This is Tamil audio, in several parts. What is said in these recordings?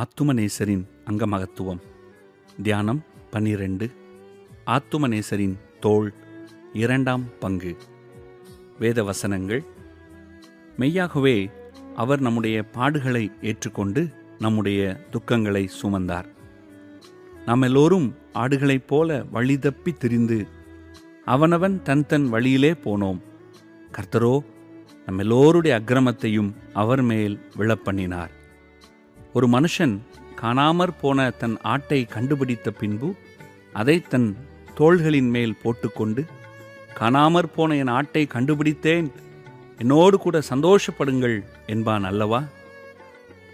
ஆத்துமநேசரின் அங்கமகத்துவம். தியானம் பன்னிரண்டு. ஆத்துமநேசரின் தோள் இரண்டாம் பங்கு. வேத வசனங்கள் மெய்யாகவே அவர் நம்முடைய பாடுகளை ஏற்றுக்கொண்டு நம்முடைய துக்கங்களை சுமந்தார். நாம் எல்லோரும் ஆடுகளைப் போல வழி தப்பி திரிந்து அவனவன் தன் தன் வழியிலே போனோம். கர்த்தரோ நம்ம எல்லோருடைய அக்கிரமத்தையும் அவர் மேல் விழப்பண்ணினார். ஒரு மனுஷன் காணாமற் போன தன் ஆட்டை கண்டுபிடித்த பின்பு அதை தன் தோள்களின் மேல் போட்டுக்கொண்டு காணாமற் போன என் ஆட்டை கண்டுபிடித்தேன். என்னோடு கூட சந்தோஷப்படுங்கள் என்பான் அல்லவா?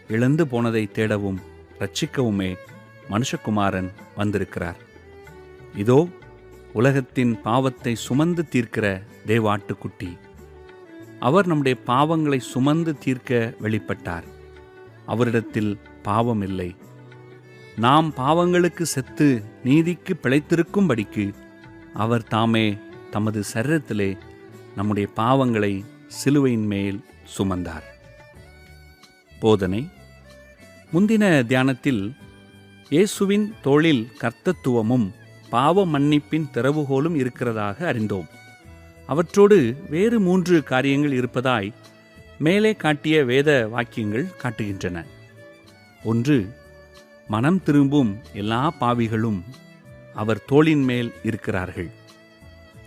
இழந்து போனதை தேடவும் ரட்சிக்கவுமே மனுஷகுமாரன் வந்திருக்கிறார். இதோ உலகத்தின் பாவத்தை சுமந்து தீர்க்கிற தேவாட்டுக்குட்டி. அவர் நம்முடைய பாவங்களை சுமந்து தீர்க்க வெளிப்பட்டார். அவரிடத்தில் பாவம் இல்லை நாம் பாவங்களுக்கு செத்து நீதிக்கு பிழைத்திருக்கும்படிக்கு அவர் தாமே தமது சரீரத்திலே நம்முடைய பாவங்களை சிலுவையின் மேல் சுமந்தார். போதனை. முந்தின தியானத்தில் இயேசுவின் தோளில் கர்த்தத்துவமும் பாவ மன்னிப்பின் திறவுகோலும் இருக்கிறதாக அறிந்தோம். அவற்றோடு வேறு மூன்று காரியங்கள் இருப்பதாய் மேலே காட்டிய வேத வாக்கியங்கள் காட்டுகின்றன. ஒன்று மனம் திரும்பும் எல்லா பாவிகளும் அவர் தோளின் மேல் இருக்கிறார்கள்.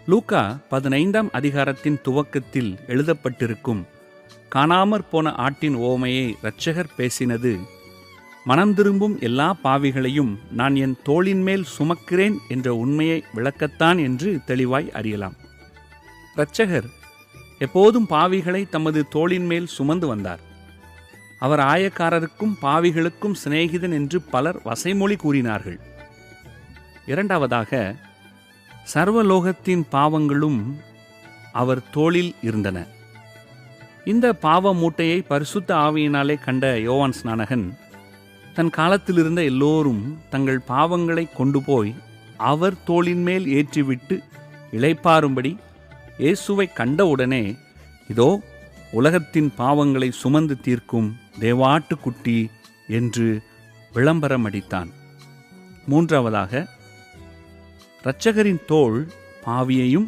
லூக்கா பதினைந்தாம் அதிகாரத்தின் துவக்கத்தில் எழுதப்பட்டிருக்கும் காணாமற் போன ஆட்டின் ஓமையை இரட்சகர் பேசினது மனம் திரும்பும் எல்லா பாவிகளையும் நான் என் தோளின் மேல் சுமக்கிறேன் என்ற உண்மையை விளக்கத்தான் என்று தெளிவாய் அறியலாம். இரட்சகர் எப்போதும் பாவிகளை தமது தோளின் மேல் சுமந்து வந்தார். அவர் ஆயக்காரருக்கும் பாவிகளுக்கும் சிநேகிதன் என்று பலர் வசைமொழி கூறினார்கள். இரண்டாவதாக சர்வலோகத்தின் பாவங்களும் அவர் தோளில் இருந்தன. இந்த பாவ மூட்டையை பரிசுத்த ஆவியினாலே கண்ட யோவான் ஸ்நானகன் தன் காலத்தில் இருந்த எல்லோரும் தங்கள் பாவங்களை கொண்டு போய் அவர் தோளின் மேல் ஏற்றிவிட்டு இளைப்பாரும்படி இயேசுவை கண்டவுடனே இதோ உலகத்தின் பாவங்களை சுமந்து தீர்க்கும் தேவாட்டுக்குட்டி என்று விளம்பரம் அடித்தான் மூன்றாவதாக இரட்சகரின் தோள் பாவியையும்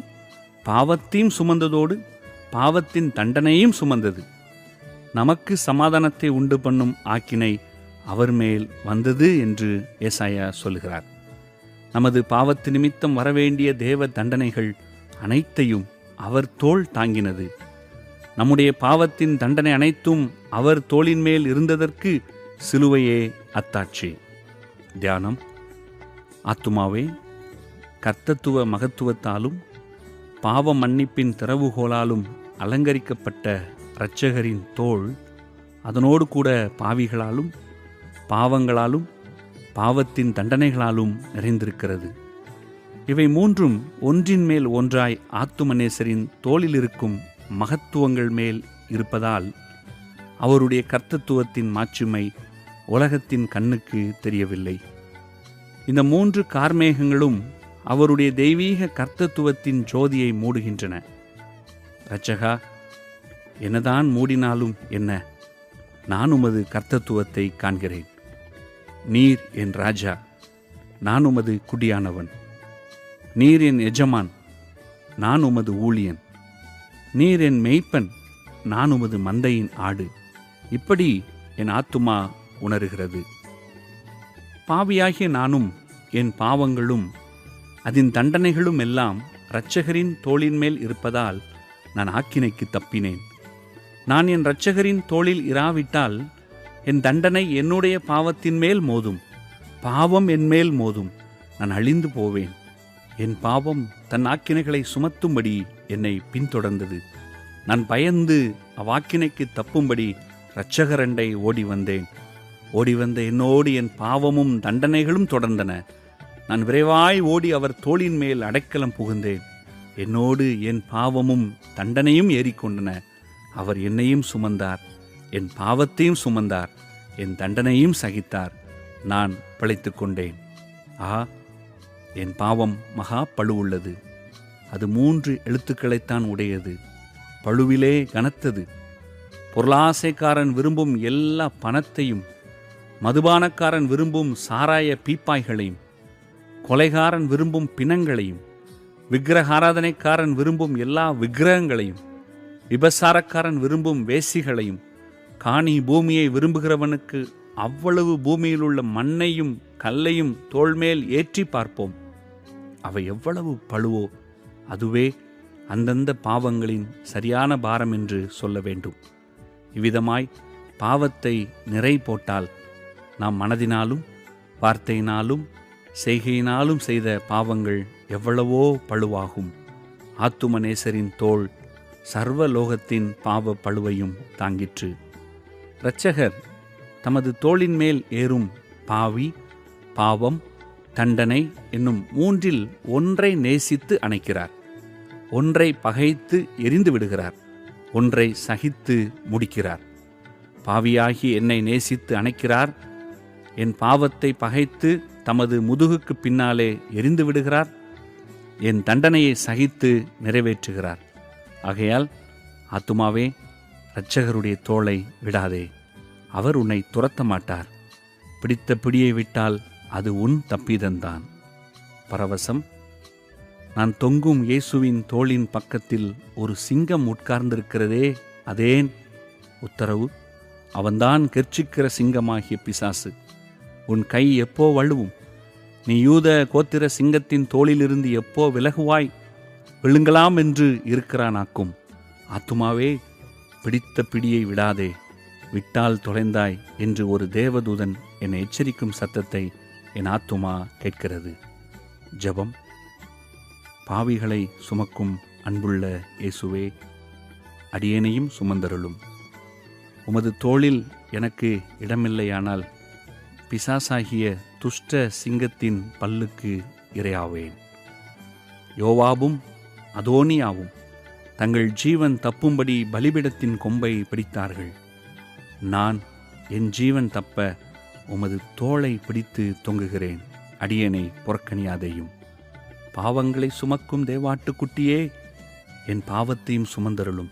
பாவத்தையும் சுமந்ததோடு பாவத்தின் தண்டனையும் சுமந்தது. நமக்கு சமாதானத்தை உண்டு பண்ணும் ஆக்கினை அவர் மேல் வந்தது என்று ஏசாயா சொல்கிறார் நமது பாவத்து நிமித்தம் வரவேண்டிய தேவ தண்டனைகள் அனைத்தையும் அவர் தோல் தாங்கினது. நம்முடைய பாவத்தின் தண்டனை அனைத்தும் அவர் தோளின் மேல் இருந்ததற்கு சிலுவையே அத்தாட்சி. தியானம். ஆத்துமாவே கர்த்தத்துவ மகத்துவத்தாலும் பாவ மன்னிப்பின் திறவுகோலாலும் அலங்கரிக்கப்பட்ட இரட்சகரின் தோல் அதனோடு கூட பாவிகளாலும் பாவங்களாலும் பாவத்தின் தண்டனைகளாலும் நிறைந்திருக்கிறது. இவை மூன்றும் ஒன்றின் மேல் ஒன்றாய் ஆத்துமனேசரின் தோளில் இருக்கும் மகத்துவங்கள் மேல் இருப்பதால் அவருடைய கர்த்தத்துவத்தின் மாட்சிமை உலகத்தின் கண்ணுக்கு தெரியவில்லை. இந்த மூன்று கார்மேகங்களும் அவருடைய தெய்வீக கர்த்தத்துவத்தின் ஜோதியை மூடுகின்றன. ரச்சகா என்னதான் மூடினாலும் என்ன? நான் உமது கர்த்தத்துவத்தை காண்கிறேன். நீர் என் ராஜா நான் உமது குடியானவன். நீர் என் எஜமான் நான் உமது ஊழியன். நீர் என் மெய்ப்பன் நான் உமது மந்தையின் ஆடு. இப்படி என் ஆத்துமா உணர்கிறது. பாவியாகிய நானும் என் பாவங்களும் அதன் தண்டனைகளும் எல்லாம் இரட்சகரின் தோளின் மேல் இருப்பதால் நான் ஆக்கினைக்கு தப்பினேன். நான் என் இரட்சகரின் தோளில் இராவிட்டால் என் தண்டனை என்னுடைய பாவத்தின் மேல் மோதும். பாவம் என் மேல் மோதும். நான் அழிந்து போவேன். என் பாவம் தன் ஆக்கினைகளை சுமத்தும்படி என்னை பின்தொடர்ந்தது. நான் பயந்து அவ்வாக்கினைக்கு தப்பும்படி இரட்சகரண்டை ஓடி வந்தேன். ஓடி வந்த என்னோடு என் பாவமும் தண்டனைகளும் தொடர்ந்தன. நான் விரைவாய் ஓடி அவர் தோளின் மேல் அடைக்கலம் புகுந்தேன். என்னோடு என் பாவமும் தண்டனையும் ஏறிக்கொண்டன. அவர் என்னையும் சுமந்தார். என் பாவத்தையும் சுமந்தார். என் தண்டனையும் சகித்தார். நான் பிழைத்துக் கொண்டேன் ஆ என் பாவம் மகா பழுவுள்ளது அது மூன்று எழுத்துக்களைத்தான் உடையது. பழுவிலே கனத்தது. பொருளாசைக்காரன் விரும்பும் எல்லா பணத்தையும் மதுபானக்காரன் விரும்பும் சாராய பீப்பாய்களையும் கொலைகாரன் விரும்பும் பிணங்களையும் விக்கிரகாராதனைக்காரன் விரும்பும் எல்லா விக்கிரகங்களையும் விபசாரக்காரன் விரும்பும் வேசிகளையும் காணி பூமியை விரும்புகிறவனுக்கு அவ்வளவு பூமியில் உள்ள மண்ணையும் கல்லையும் தோள்மேல் ஏற்றி பார்ப்போம். அவை எவ்வளவு பழுவோ அதுவே அந்தந்த பாவங்களின் சரியான பாரம் என்று சொல்ல வேண்டும். இவ்விதமாய் பாவத்தை நிறை போட்டால் நாம் மனதினாலும் வார்த்தையினாலும் செய்கையினாலும் செய்த பாவங்கள் எவ்வளவோ பழுவாகும். ஆத்துமநேசரின் தோள் சர்வலோகத்தின் பாவ பழுவையும் தாங்கிற்று. இரட்சகர் தமது தோளின் மேல் ஏறும் பாவி பாவம் தண்டனை என்னும் மூன்றில் ஒன்றை நேசித்து அணைக்கிறார். ஒன்றை பகைத்து எரிந்து விடுகிறார். ஒன்றை சகித்து முடிக்கிறார். பாவியாகி என்னை நேசித்து அணைக்கிறார். என் பாவத்தை பகைத்து தமது முதுகுக்கு பின்னாலே எரிந்து விடுகிறார். என் தண்டனையை சகித்து நிறைவேற்றுகிறார். ஆகையால் ஆத்துமாவே இரட்சகருடைய தோளை விடாதே. அவர் உன்னை துரத்த மாட்டார் பிடித்த பிடியை விட்டால் அது உன் தப்பிதந்தான். பரவசம். நான் தொங்கும் இயேசுவின் தோளின் பக்கத்தில் ஒரு சிங்கம் உட்கார்ந்திருக்கிறதே அதேன். உத்தரவு. அவன்தான் கெர்ச்சிக்கிற சிங்கமாகிய பிசாசு. உன் கை எப்போ வழுவும்? நீ யூத கோத்திர சிங்கத்தின் தோளிலிருந்து எப்போ விலகுவாய்? விழுங்கலாம் என்று இருக்கிறானாக்கும். ஆத்துமாவே பிடித்த பிடியை விடாதே. விட்டால் தொலைந்தாய் என்று ஒரு தேவதூதன் என்னை எச்சரிக்கும் சத்தத்தை என் ஆத்துமா கேட்கிறது. ஜெபம். பாவிகளை சுமக்கும் அன்புள்ள இயேசுவே அடியேனையும் சுமந்தருளும். உமது தோளில் எனக்கு இடமில்லையானால் பிசாசாகிய துஷ்ட சிங்கத்தின் பல்லுக்கு இரையாவேன். யோவாபும் அதோனியாவும் தங்கள் ஜீவன் தப்பும்படி பலிபிடத்தின் கொம்பை பிடித்தார்கள். நான் என் ஜீவன் தப்ப உமது தோளை பிடித்து தொங்குகிறேன். அடியனை புறக்கணியாதையும். பாவங்களை சுமக்கும் தேவாட்டுக்குட்டியே என் பாவத்தையும் சுமந்தருளும்.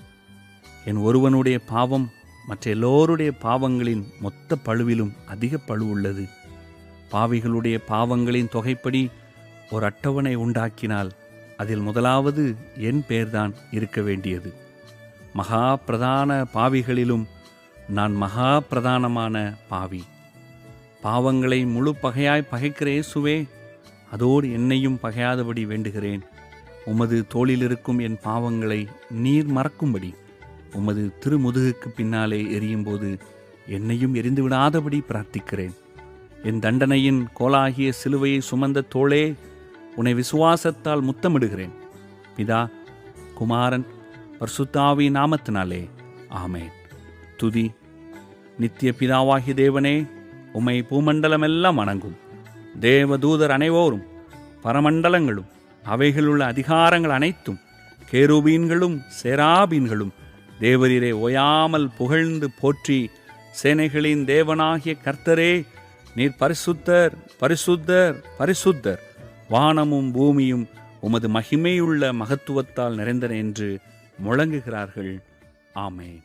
என் ஒருவனுடைய பாவம் மற்ற எல்லோருடைய பாவங்களின் மொத்த பழுவிலும் அதிக பழு உள்ளது. பாவிகளுடைய பாவங்களின் தொகைப்படி ஒரு அட்டவணை உண்டாக்கினால் அதில் முதலாவது என் பெயர்தான் இருக்க வேண்டியது. மகா பிரதான பாவிகளிலும் நான் மகா பிரதானமான பாவி. பாவங்களை முழு பகையாய் பகைக்கிற இயேசுவே அதோடு என்னையும் பகையாதபடி வேண்டுகிறேன். உமது தோளில் இருக்கும் என் பாவங்களை நீர் மறக்கும்படி உமது திருமுதுகுக்கு பின்னாலே எரியும்போது என்னையும் எரிந்து விடாதபடி பிரார்த்திக்கிறேன். என் தண்டனையின் கோலாகிய சிலுவையை சுமந்த தோளே உன்னை விசுவாசத்தால் முத்தமிடுகிறேன். பிதா குமாரன் பர்சுத்தாவி நாமத்தினாலே ஆமேன். துதி நித்திய பிதாவாகிய தேவனே உமை பூமண்டலமெல்லாம் வணங்கும். தேவதூதர் அனைவோரும் பரமண்டலங்களும் அவைகளுள்ள அதிகாரங்கள் அனைத்தும் கேருபீன்களும் செராபீன்களும் தேவரீரை ஓயாமல் புகழ்ந்து போற்றி சேனைகளின் தேவனாகிய கர்த்தரே நீர் பரிசுத்தர் பரிசுத்தர் பரிசுத்தர். வானமும் பூமியும் உமது மகிமையுள்ள மகத்துவத்தால் நிறைந்தன என்று முழங்குகிறார்கள். ஆமேன்.